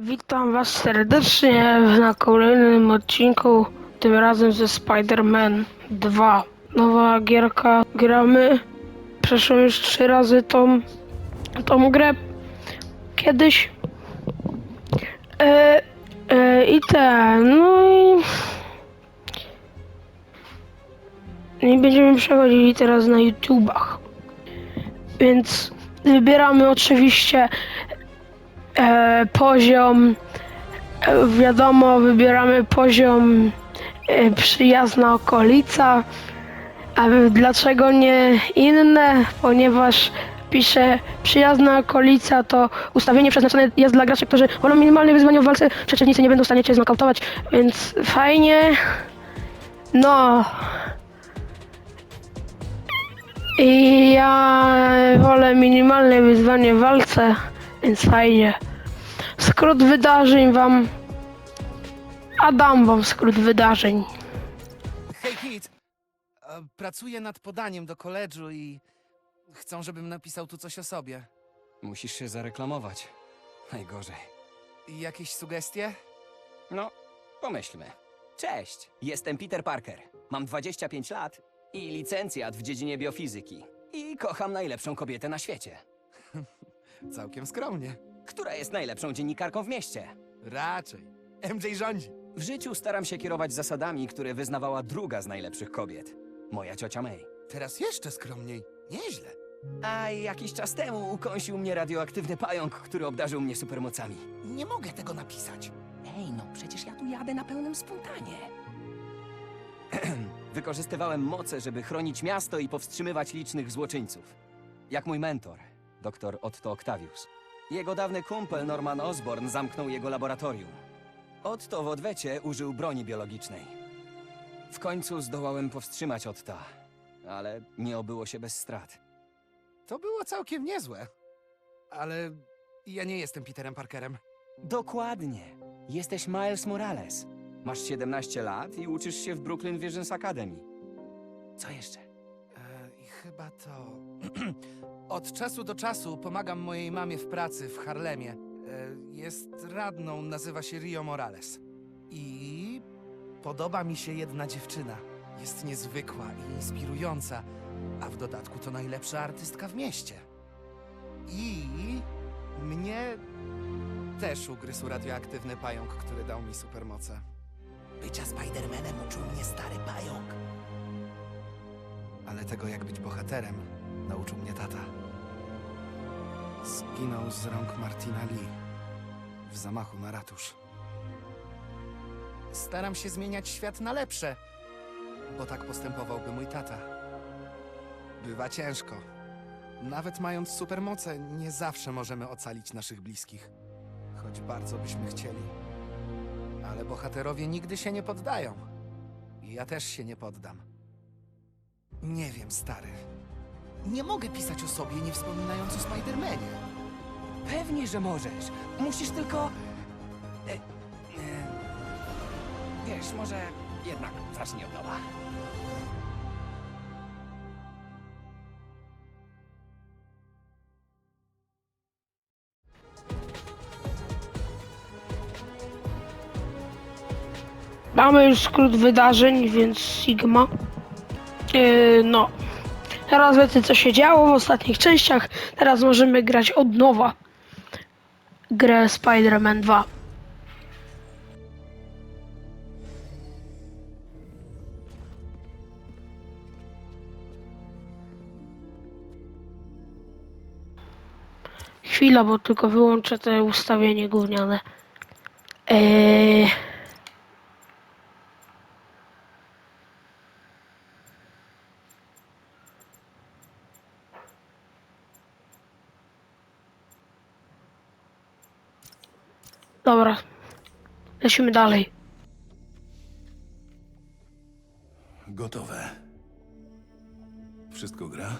Witam Was serdecznie na kolejnym odcinku, tym razem ze Spider-Man 2. Nowa gierka, gramy. Przeszłem już trzy razy tą, tą grę kiedyś. E, e, I ten, no i... I będziemy przechodzili teraz na YouTubach. Więc wybieramy oczywiście e, poziom, e, wiadomo, wybieramy poziom e, przyjazna okolica, a dlaczego nie inne? Ponieważ pisze przyjazna okolica to ustawienie przeznaczone jest dla graczy, którzy wolą minimalne wyzwania w walce, przeciwnicy nie będą w stanie cię znokautować, więc fajnie. No. I ja wolę minimalne wyzwanie w walce, więc fajnie. Skrót wydarzeń wam. A dam wam skrót wydarzeń. Hej Kit, E, pracuję nad podaniem do koledżu i chcą, żebym napisał tu coś o sobie. Musisz się zareklamować. Najgorzej. Jakieś sugestie? No, pomyślmy. Cześć, jestem Peter Parker. Mam 25 lat i licencjat w dziedzinie biofizyki. I kocham najlepszą kobietę na świecie. Całkiem skromnie. Która jest najlepszą dziennikarką w mieście? Raczej. MJ rządzi. W życiu staram się kierować zasadami, które wyznawała druga z najlepszych kobiet. Moja ciocia May. Teraz jeszcze skromniej. Nieźle. A jakiś czas temu ukąsił mnie radioaktywny pająk, który obdarzył mnie supermocami. Nie mogę tego napisać. Ej, no przecież ja tu jadę na pełnym spontanie. Wykorzystywałem moce, żeby chronić miasto i powstrzymywać licznych złoczyńców. Jak mój mentor, dr Otto Octavius. Jego dawny kumpel Norman Osborn zamknął jego laboratorium. Otto w odwecie użył broni biologicznej. W końcu zdołałem powstrzymać Otta, ale nie obyło się bez strat. To było całkiem niezłe. Ale ja nie jestem Peterem Parkerem. Dokładnie. Jesteś Miles Morales. Masz 17 lat i uczysz się w Brooklyn Visions Academy. Co jeszcze? E, I chyba to. Od czasu do czasu pomagam mojej mamie w pracy w Harlemie. E, jest radną, nazywa się Rio Morales. I podoba mi się jedna dziewczyna. Jest niezwykła i inspirująca, a w dodatku to najlepsza artystka w mieście. I mnie też ugryzł radioaktywny pająk, który dał mi supermoce. Bycia Spidermanem uczył mnie stary pająk. Ale tego, jak być bohaterem, nauczył mnie tata. Zginął z rąk Martina Lee w zamachu na ratusz. Staram się zmieniać świat na lepsze, bo tak postępowałby mój tata. Bywa ciężko. Nawet mając supermoce, nie zawsze możemy ocalić naszych bliskich, choć bardzo byśmy chcieli. Ale bohaterowie nigdy się nie poddają. I ja też się nie poddam. Nie wiem, stary. Nie mogę pisać o sobie, nie wspominając o Spidermanie. Pewnie, że możesz. Musisz tylko. E, e, wiesz, może jednak zacznij od nowa. Mamy już skrót wydarzeń, więc Sigma. Yy, no. Teraz wiecie co się działo w ostatnich częściach. Teraz możemy grać od nowa. Grę Spider-Man 2. Chwila, bo tylko wyłączę te ustawienie gówniane. Eee... Dobra. Lecimy dalej. Gotowe. Wszystko gra?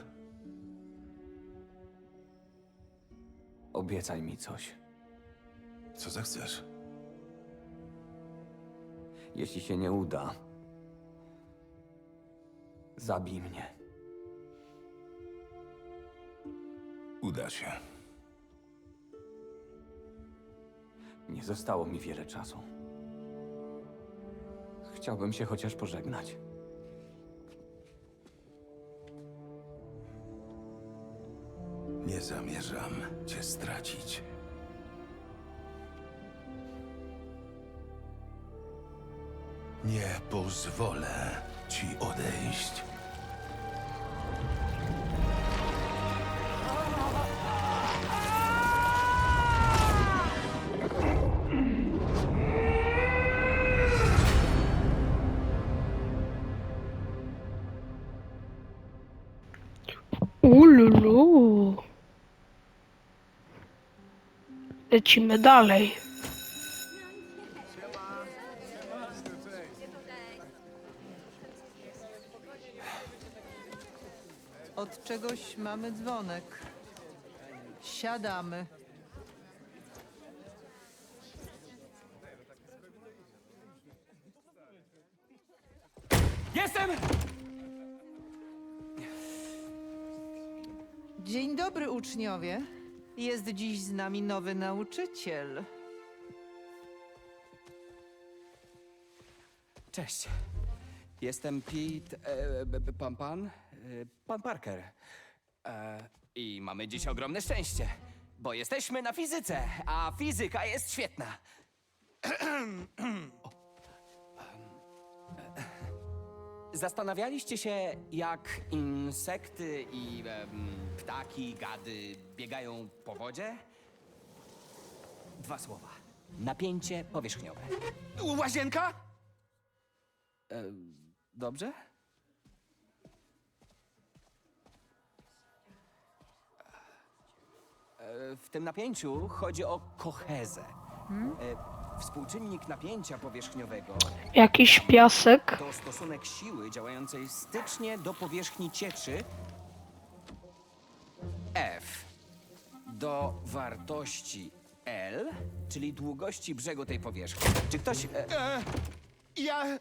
Obiecaj mi coś. Co zechcesz? Jeśli się nie uda, zabij mnie. Uda się. Nie zostało mi wiele czasu. Chciałbym się chociaż pożegnać. Nie zamierzam cię stracić. Nie pozwolę ci odejść. Lecimy dalej. Od czegoś mamy dzwonek. Siadamy. Jestem! Dzień dobry, uczniowie. Jest dziś z nami nowy nauczyciel. Cześć. Jestem Pete. E, b- pan pan? E, pan Parker. E, I mamy dziś ogromne szczęście, bo jesteśmy na fizyce, a fizyka jest świetna. Zastanawialiście się, jak insekty i em, ptaki, gady biegają po wodzie? Dwa słowa. Napięcie powierzchniowe. Łazienka? Dobrze? E, W tym napięciu chodzi o kohezę. E, Współczynnik napięcia powierzchniowego Jakiś piasek. to stosunek siły działającej stycznie do powierzchni cieczy F do wartości L, czyli długości brzegu tej powierzchni. Czy ktoś... E, E, ja... E,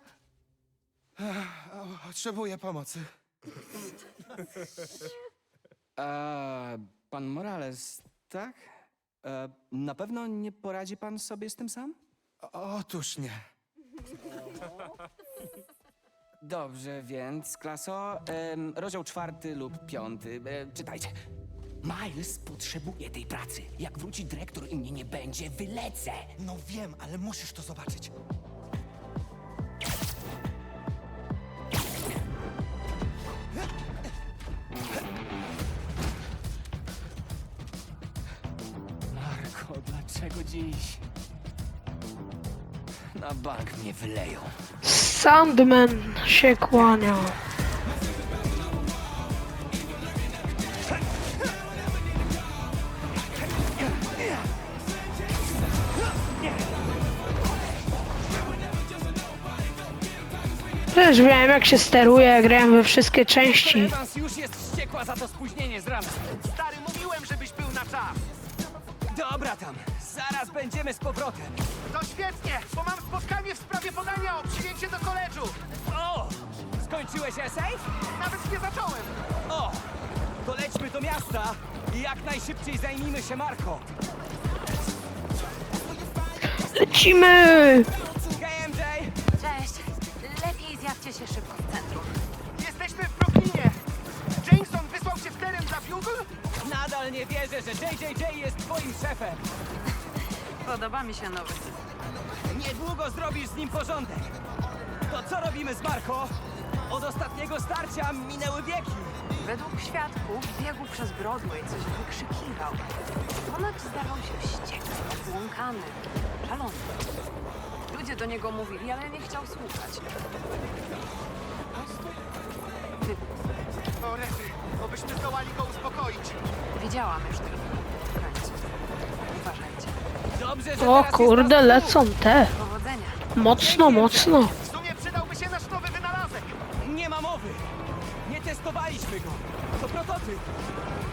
potrzebuję pomocy. E, pan Morales, tak? E, na pewno nie poradzi pan sobie z tym sam? Otóż nie. Dobrze, więc klaso, em, rozdział czwarty lub piąty. E, czytajcie. Miles potrzebuje tej pracy. Jak wróci dyrektor i mnie nie będzie, wylecę. No wiem, ale musisz to zobaczyć. Bank mnie wyleją. Sandman się kłania. Też wiem jak się steruje, grałem we wszystkie części. Evans już jest wściekła za to spóźnienie z rana. Stary, mówiłem, żebyś był na czas. Dobra tam, zaraz będziemy z powrotem. To świetnie, bo mam spotkanie Skończyłeś esej? Nawet nie zacząłem. O! To lećmy do miasta i jak najszybciej zajmijmy się Marko. Lecimy! Hej, MJ! Cześć. Lepiej zjawcie się szybko w centrum. Jesteśmy w Brooklynie. Jameson wysłał cię w teren dla Bugle? Nadal nie wierzę, że JJJ jest twoim szefem. Podoba mi się nowy system. Niedługo zrobisz z nim porządek. To co robimy z Marko? Od ostatniego starcia minęły wieki. Według świadków biegł przez Broadway, coś wykrzykiwał. Ponoć zdawał się wściekły, obłąkany, szalony. Ludzie do niego mówili, ale nie chciał słuchać. Po prostu wybuchł. O rety, obyśmy zdołali go uspokoić. Widziałam już tylko w końcu. Uważajcie. Dobrze, że O teraz jest kurde, nas lecą te. Powodzenia. Mocno, mocno.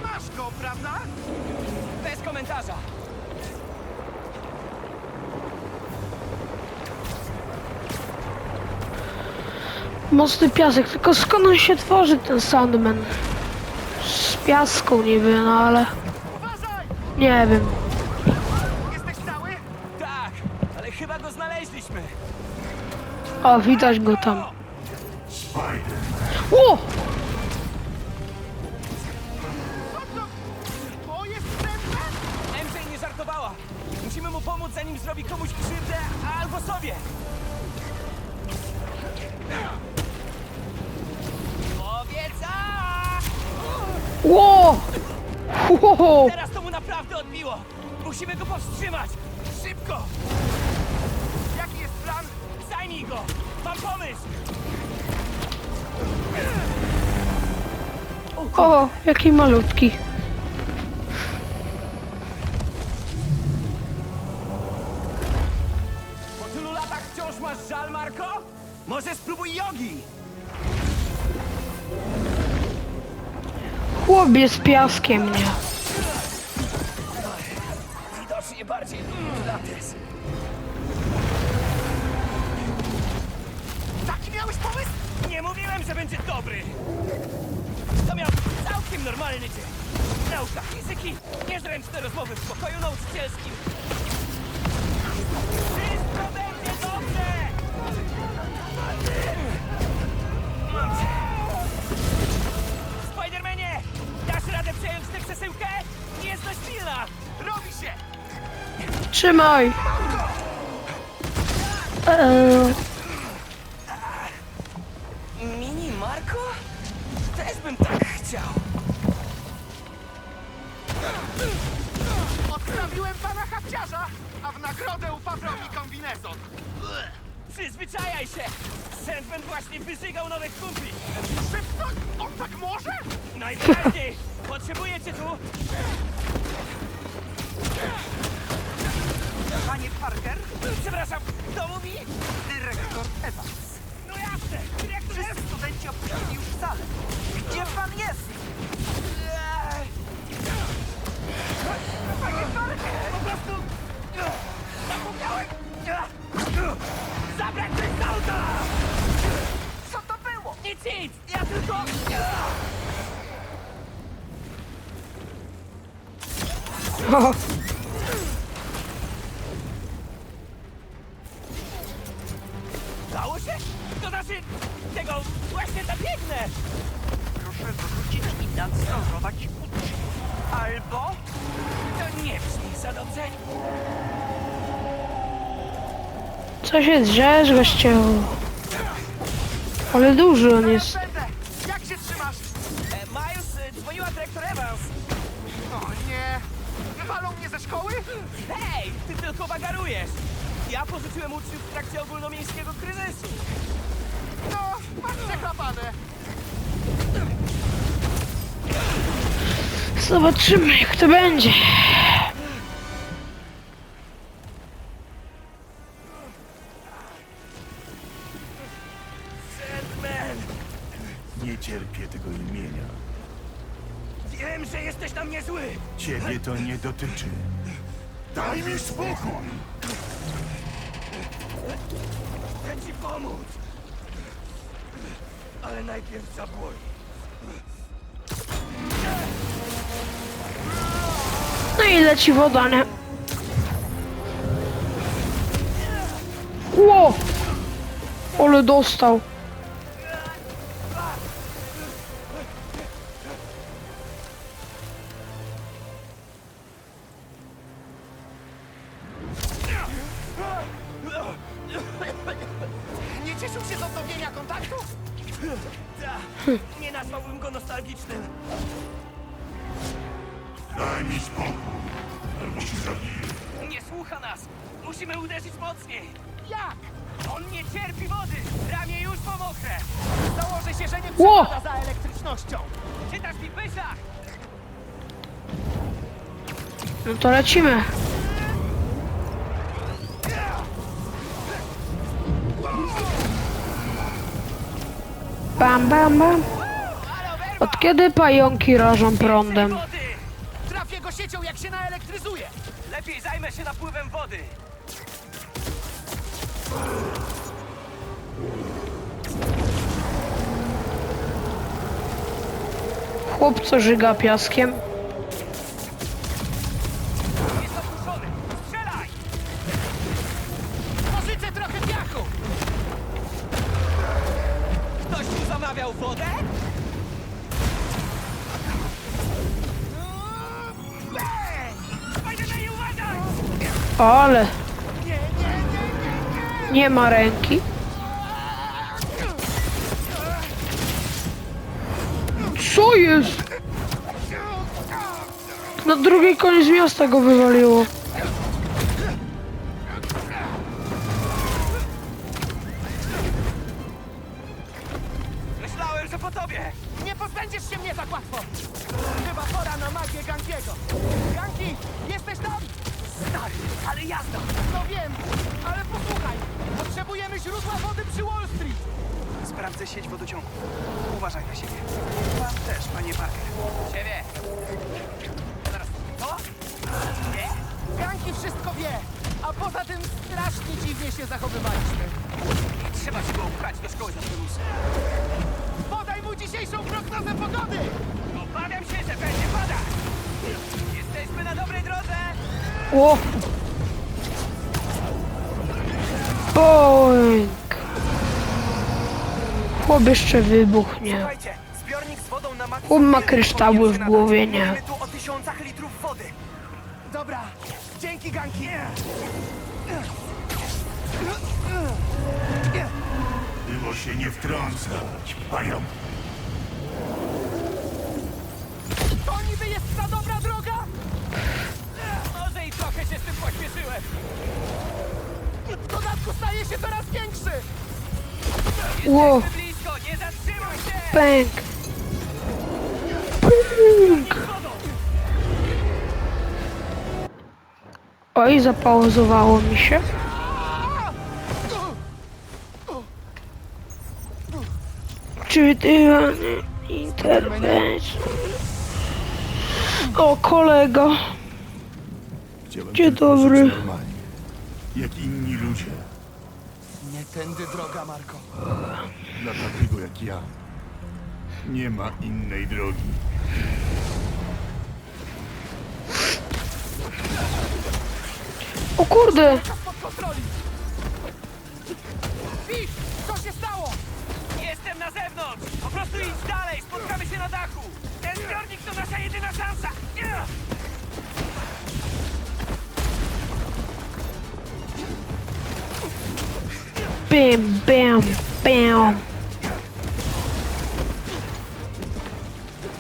Masz go, prawda? Bez komentarza. Mocny piasek, tylko skąd on się tworzy ten Sandman? Z piasku niby, no ale... Nie wiem. Jesteś cały? Tak, chyba go znaleźliśmy. O, widać go tam. Mu pomóc, zanim zrobi komuś krzywdę albo sobie. Ło! Ło! Teraz to mu naprawdę odbiło. Musimy go powstrzymać. Szybko! Jaki jest plan? Zajmij go! Mam pomysł! O, jaki malutki. Jogi? Chłopie z piaskiem, nie? Widocznie bardziej pilates. Taki miałeś pomysł? Nie mówiłem, że będzie dobry. To miał całkiem normalny dzień. Nauka fizyki, niezręczne rozmowy w pokoju nauczycielskim. Dość pilna! Robi się! Trzymaj! Eee, Mini Marko? Też bym tak chciał. Odstawiłem pana hafciarza, a w nagrodę upaprał mi kombinezon. Przyzwyczajaj się! Sandman właśnie wyżygał nowych kumpli! Szybko? On tak może? Najpewniej! Potrzebuję cię tu! Co się drzesz, gościu? Ale duży on jest. Jak się trzymasz? E, Miles, e, dzwoniła dyrektor Evans. O nie! Wywalą mnie ze szkoły? Hej, ty tylko bagarujesz! Ja pożyczyłem uczniów w trakcie ogólnomiejskiego kryzysu. No, masz przeklapane. Zobaczymy, jak to będzie. To nie dotyczy. Daj mi spokój! Chcę ci pomóc. Ale najpierw zabłoni. No i leci woda, nie? Ło! Ale dostał. Lecimy. Bam, bam, bam. Od kiedy pająki rażą prądem? Trafię go siecią, jak się naelektryzuje. Lepiej zajmę się napływem wody. Chłop, co żyga piaskiem. Ale. Nie ma ręki. Co jest? Na drugi koniec miasta go wywaliło. O! Boing! Chłop jeszcze wybuchnie. Słuchajcie, zbiornik z wodą na maksimum Chłop ma kryształy w głowie, nie? Mówimy tu o tysiącach litrów wody. Dobra, dzięki Gangi. Było się nie wtrącać, pająk. To niby jest ta dobra droga? Trochę się z tym pośpieszyłem. W dodatku staje się coraz większy! Ło! Blisko, nie zatrzymuj się! Pęk! Pęk! Oj, zapauzowało mi się. Czytywanie interwencji. O, kolego. Chciałem Dzień tylko żyć dobry. normalnie, Jak inni ludzie. Nie tędy droga, Marko. Dla takiego jak ja. Nie ma innej drogi. O kurde! Pod kontroli! Fish, co się stało? Jestem na zewnątrz! Po prostu idź dalej, spotkamy się na dachu! Ten zbiornik to nasza jedyna szansa! Nie! Bam, bam, bam.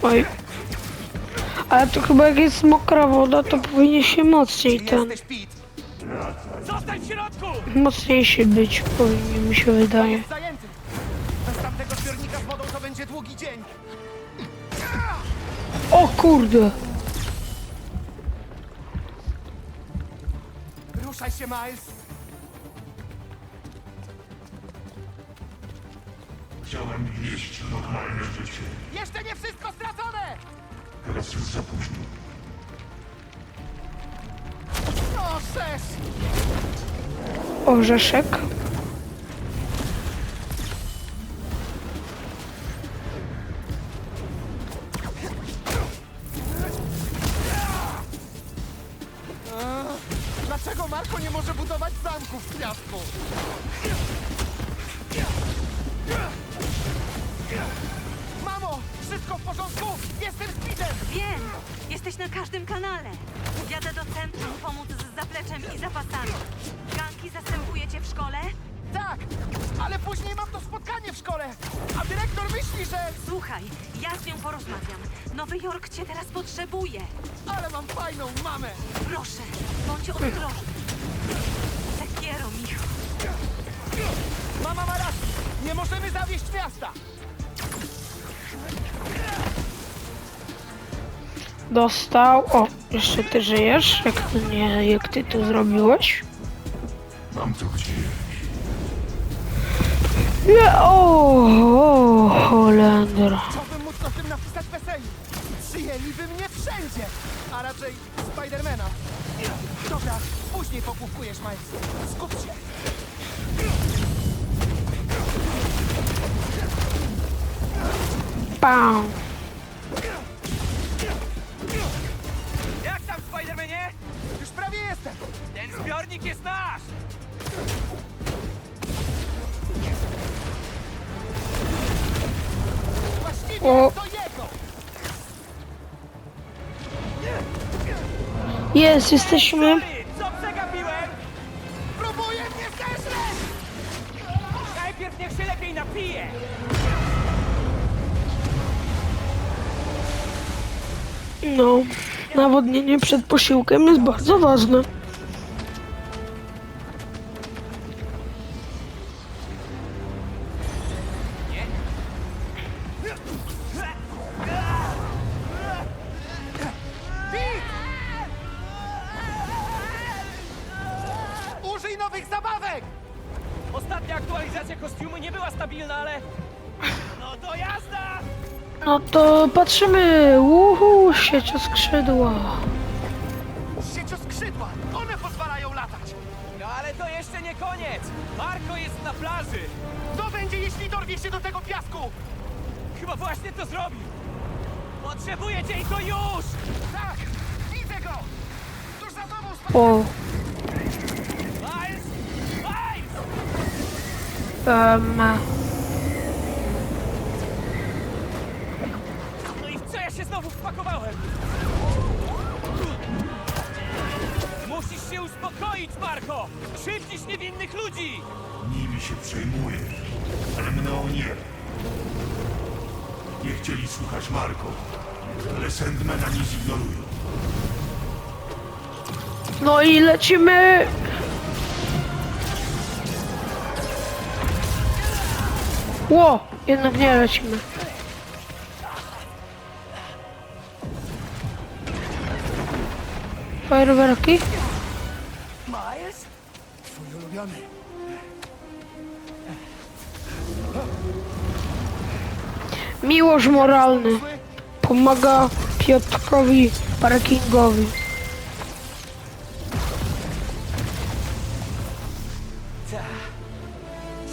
Oj. Ale to chyba jak jest mokra woda, to powinien się mocniej ten... Jesteś Pete. Zostań w środku! Mocniejszy być, powinien mi się wydaje. Jest zajęty. Bez tamtego zbiornika z wodą to będzie długi dzień. O kurde! Ruszaj się, Miles. Chciałem wieść normalne życie. Jeszcze nie wszystko stracone! Teraz już za późno. No, szesz! Orzeszek. Dlaczego Marko nie może budować zamków z piasku? Wszystko w porządku? Jestem z Petem! Wiem! Jesteś na każdym kanale. Jadę do centrum pomóc z zapleczem i zapasami. Ganki zastępuje cię w szkole? Tak! Ale później mam to spotkanie w szkole! A dyrektor myśli, że... Słuchaj, ja z nią porozmawiam. Nowy Jork cię teraz potrzebuje. Ale mam fajną mamę! Proszę, bądź ostrożny. Sekiero, Micho. Mama ma rację! Nie możemy zawieść miasta! Dostał. O, jeszcze ty żyjesz? Jak, to nie, jak ty to zrobiłeś? Mam to gdzieś. Nie, o, o, Holender. Chciałbym móc o tym napisać w eseju. Przyjęliby mnie wszędzie! A raczej Spidermana. Dobra, później popłukujesz, Miles. Skup się! Pam. Jestem! Ten zbiornik jest nasz! O, To jego! jest, jesteśmy. Sorry, co przegapiłem? Próbuje mnie zeżreć! Najpierw niech się lepiej napije! No, nawodnienie przed posiłkiem jest bardzo ważne. To patrzymy. Uhu, siecio skrzydła. Znowu wpakowałem? Musisz się uspokoić, Marko! Krzywdzisz niewinnych ludzi! Nimi się przejmujesz, ale mną nie. Nie chcieli słuchać Marko, ale Sandmana nie zignorują. no i lecimy. Ło, jednak nie lecimy. Fajerwerki? Miles? Twój ulubiony. Miłość moralny. Pomaga Piotrkowi Parkingowi.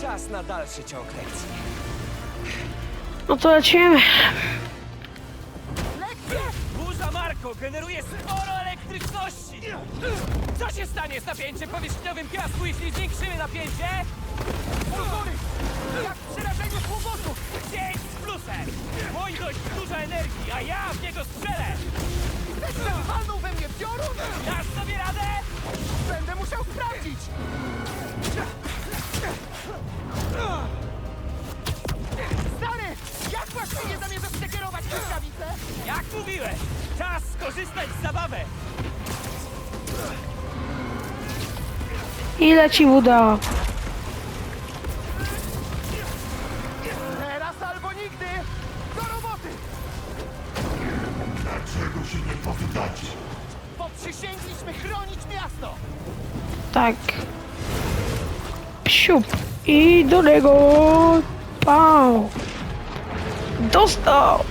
Czas na dalszy ciąg lekcji. No to lecimy. Burza Marko generuje sporo elektryczności! Co się stanie z napięciem powierzchniowym piasku, jeśli zwiększymy napięcie? Góry! Jak w przerażeniu sługusów! 5 z plusem! Mój dość dużo energii, a ja w niego strzelę! Chcesz, żebym walnął we mnie piorun? Dasz sobie radę? Będę musiał sprawdzić! Stary! Jak właściwie zamierzasz przekierować błyskawicę? Jak mówiłeś, czas skorzystać z zabawy! Ile ci udało? Teraz albo nigdy! Do roboty! Dlaczego się nie poddacie? Bo przysięgliśmy chronić miasto! Tak. Psiup. I do niego. Pał. Dostał.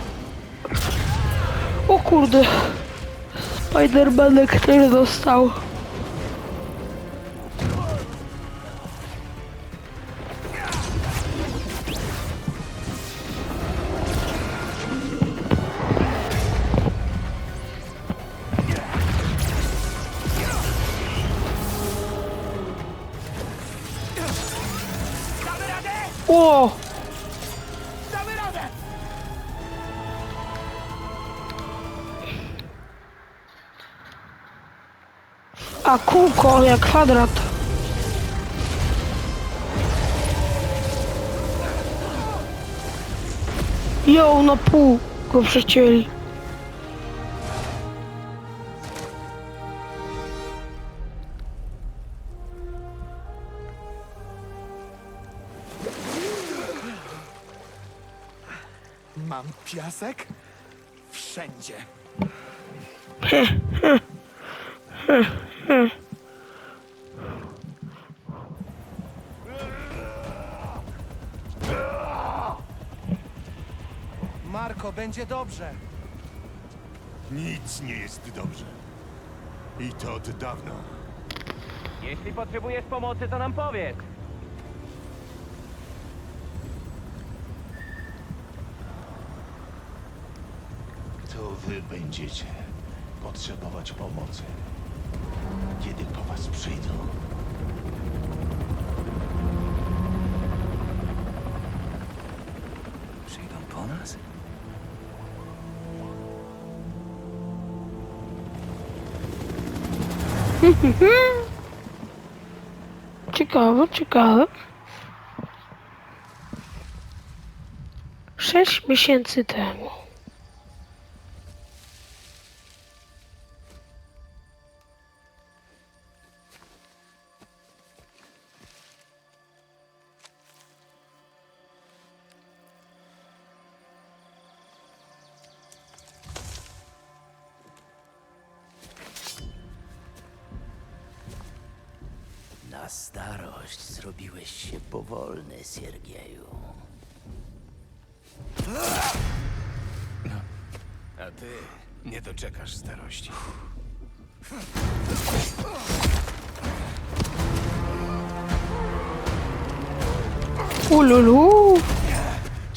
Kurde. Spidermanek też dostał. A kółko jak kwadrat. Ją na pół go przecięli. Mam piasek? Wszędzie. Marko, będzie dobrze. Nic nie jest dobrze. I to od dawna. Jeśli potrzebujesz pomocy, to nam powiedz. To wy będziecie potrzebować pomocy kiedy po was przyjdą. Przyjdą po nas? ciekawe, ciekawe. Sześć miesięcy temu. Na starość zrobiłeś się powolny, Siergieju. A ty nie doczekasz starości. Ululu,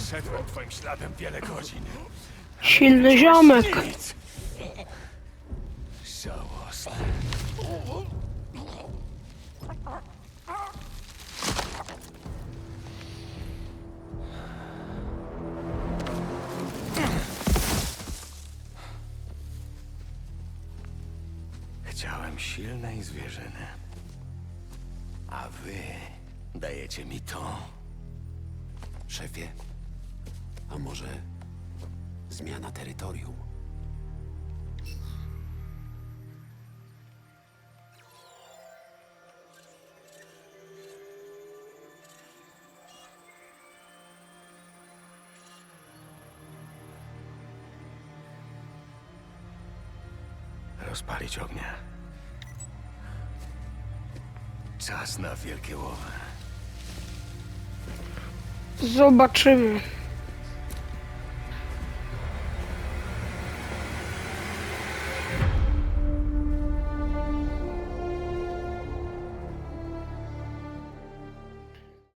Szedłem twoim śladem wiele godzin. silny ziomek. Nic. Chciałem silnej zwierzyny. A wy dajecie mi to. Szefie, a może zmiana terytorium? Rozpalić ognia. Czas na wielkie łowy. Zobaczymy.